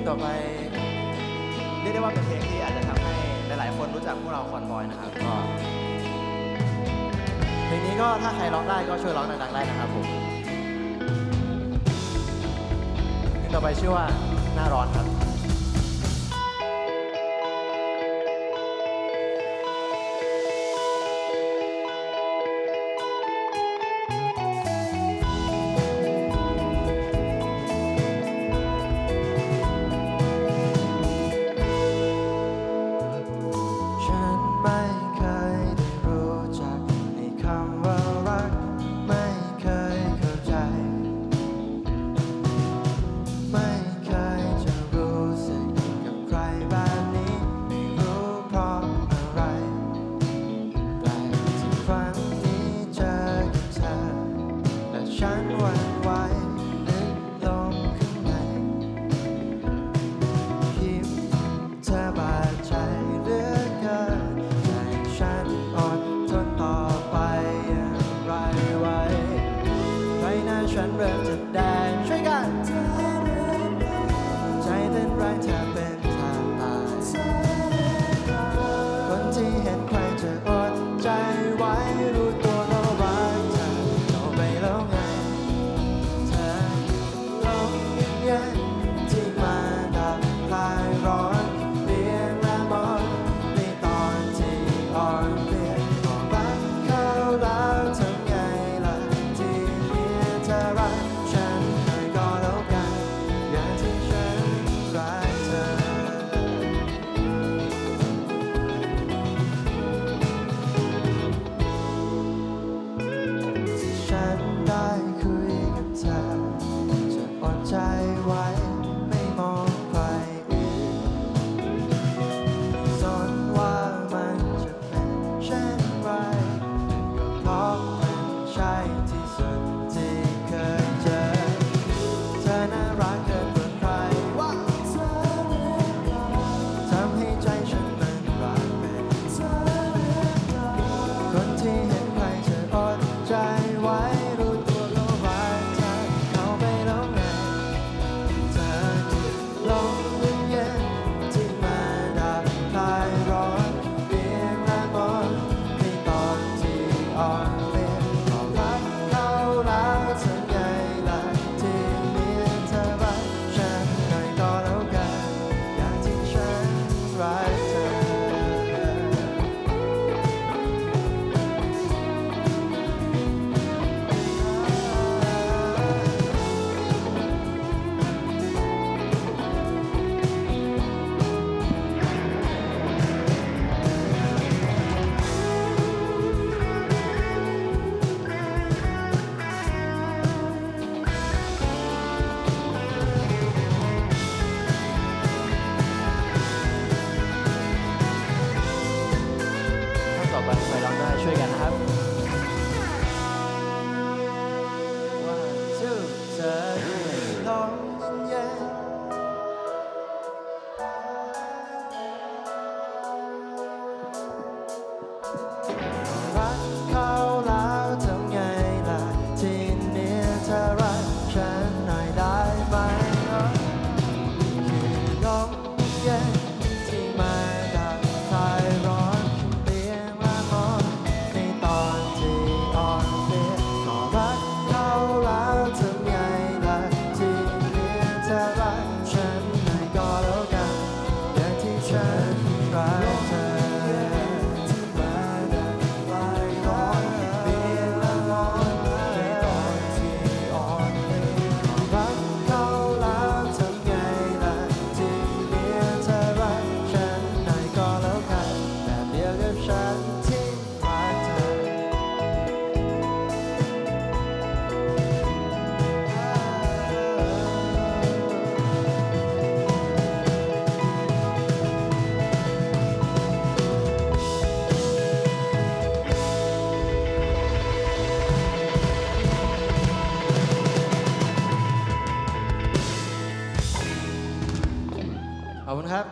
งต่อไปเรียกได้ว่าเป็นเพลงที่อาจจะทำให้หลายๆ คนรู้จักพวกเราคอนบอยนะครับก็เพลงนี้ก็ถ้าใครร้องได้ก็ช่วยร้องดังๆได้นะครับผมเพลงต่อไปชื่อว่าหน้าร้อนครับ ฉันเริ่มจะได้ช่วยกันใจเต้นแรงแทบเป็นทางตายคนที่เห็นใครจะอดใจไว้ love. ครับ